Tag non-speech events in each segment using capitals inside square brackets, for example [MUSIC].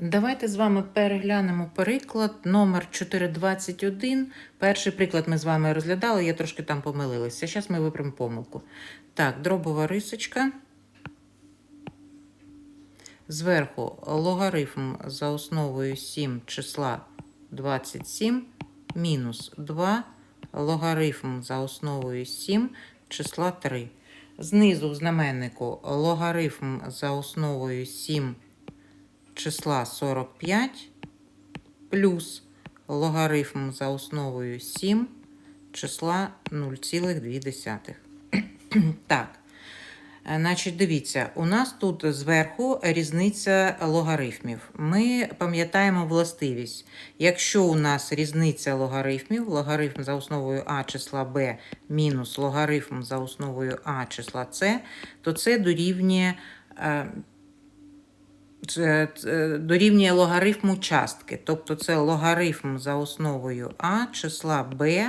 Давайте з вами переглянемо приклад номер 421. Перший приклад ми з вами розглядали, я трошки там помилилася. Зараз ми виправимо помилку. Так, дробова рисочка. Зверху логарифм за основою 7 числа 27 мінус 2 логарифм за основою 7 числа 3. Знизу в знаменнику логарифм за основою 7 числа 45 плюс логарифм за основою 7 числа 0,2. [CLEARS THROAT] Так. Е, Значить, дивіться, у нас тут зверху різниця логарифмів. Ми пам'ятаємо властивість. Якщо у нас різниця логарифмів, логарифм за основою а числа b мінус логарифм за основою а числа c, то це дорівнює, е, дорівнює логарифму частки. Тобто це логарифм за основою а числа b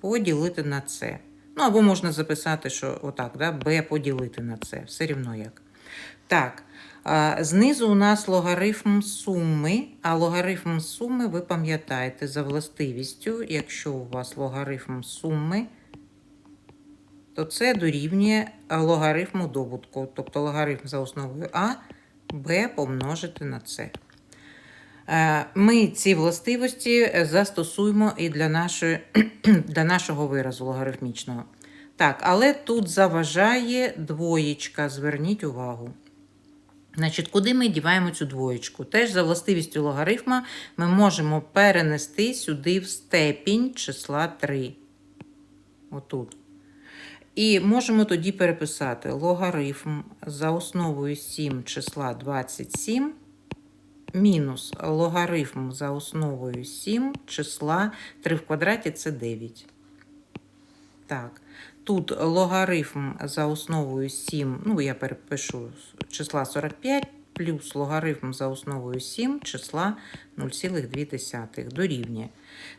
поділити на c. Ну, або можна записати, що отак, да, b поділити на c, все рівно як. Так, знизу у нас логарифм суми, а логарифм суми, ви пам'ятаєте, за властивістю, якщо у вас логарифм суми, то це дорівнює логарифму добутку, тобто логарифм за основою а, b помножити на c. Е, Ми ці властивості е, застосуємо і для, нашої, [CLEARS THROAT] для нашого виразу логарифмічного. Так, але тут заважає двоєчка, зверніть увагу. Значить, куди ми діваємо цю двоєчку? Теж за властивістю логарифма ми можемо перенести сюди в степінь числа 3. Отут. І можемо тоді переписати логарифм за основою 7 числа 27 мінус логарифм за основою 7 числа 3 в квадраті це 9. Так, тут логарифм за основою 7, ну я перепишу числа 45, плюс логарифм за основою 7 числа 0,2 дорівнює.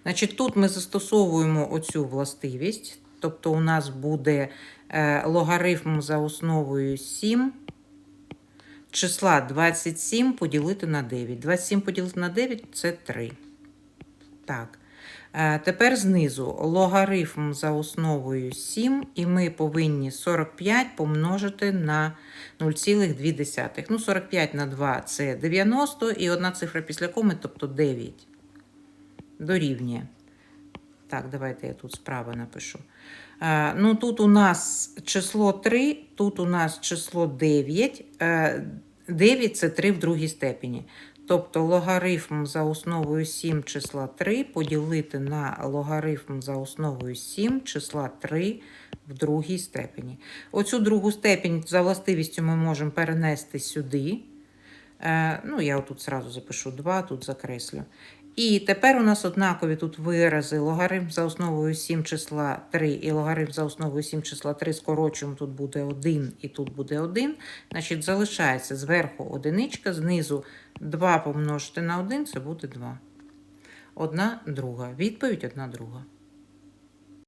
Значить, тут ми застосовуємо оцю властивість, тобто у нас буде е, логарифм за основою 7 числа 27 поділити на 9. 27 поділити на 9 це 3. Так. Е, Тепер знизу логарифм за основою 7, і ми повинні 45 помножити на 0,2. Ну, 45 на 2 це 90, і одна цифра після коми, тобто 9. Дорівнює. Так, давайте я тут справа напишу. Е, Ну, тут у нас число 3, тут у нас число 9. Е, 9 це 3 в другій степені. Тобто логарифм за основою 7 числа 3 поділити на логарифм за основою 7 числа 3 в другій степені. Оцю другу степень за властивістю ми можемо перенести сюди. Е, Ну, я тут зразу запишу 2, тут закреслю. І тепер у нас однакові тут вирази. Логарифм за основою 7 числа 3 і логарифм за основою 7 числа 3 скорочуємо, тут буде 1 і тут буде 1. Значить, залишається зверху одиничка, знизу 2 помножити на 1, це буде 2. Одна друга. Відповідь одна друга.